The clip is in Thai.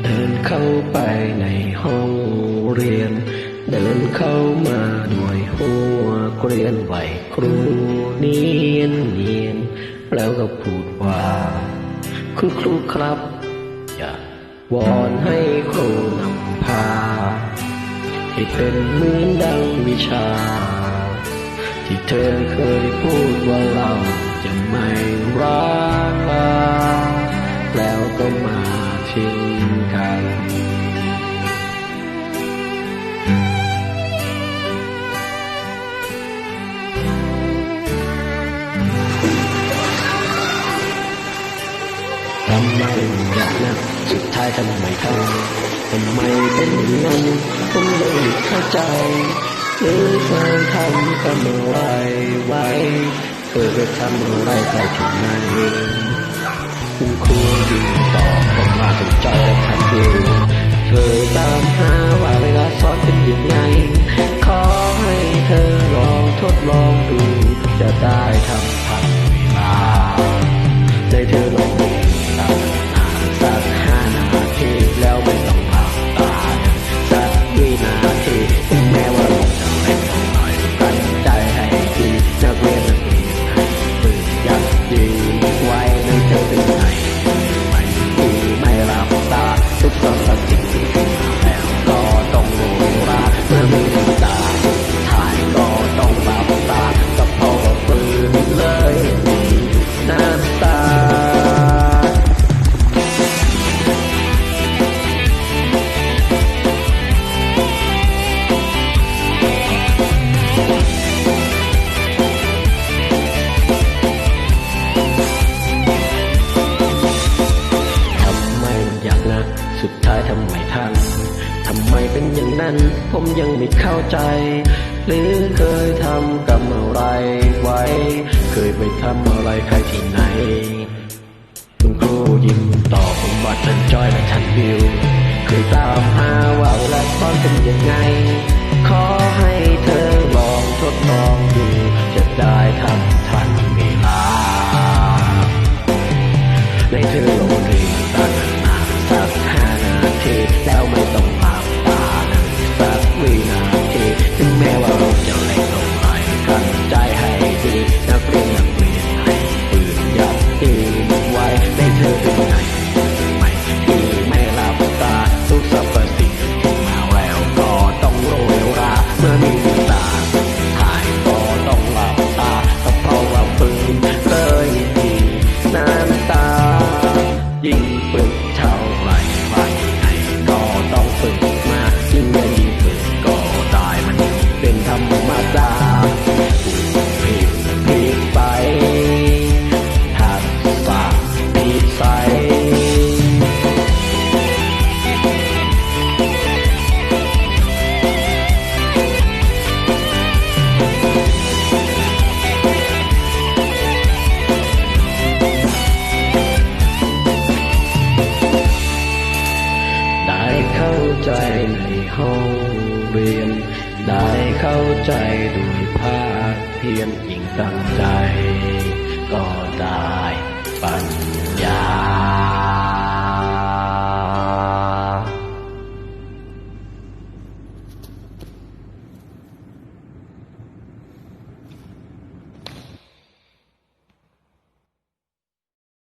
เดินเข้าไปในห้องเรียน เดินเข้ามาด้วยหัวเกรียนไหวครูเนียนเนียน แล้วก็พูดว่าคุณครูครับ อย่าวอนให้ครูนำพา ให้เป็นเหมือนดังวิชา ที่เธอเคยพูดว่าเรา ทำไมอยากนะสุดท้ายทำไมทำทำไมเป็นอย่างนั้นผมยังเข้าใจหรือเคยทำกับอะไรไว้เคยไปทำอะไรไปที่ไหนคุณครูยืนตอผมมาสนใจและทันทีเคยตามหาว่าเวลาสอนเป็นยังไงขอให้เธอลองทดลองดูจะได้ทำ ทำไมทันทำไมเป็นอย่างนั้น ผมยังไม่เข้าใจ หรือเคยทำกับอะไรไว้ เคยไปทำอะไรใครที่ไหน คุณครูยิ้มตอบผมว่าฉันจอยและฉันวิว เคยตามหาว่าเวลาสอนเป็นยังไง ขอให้เธอลองทดลองดู จะได้ทำทันเวลาในเธอลงเรียน นาทีแในห้องเรียน ได้เข้าใจด้วยภาคเพียรยิ่งตั้งใจ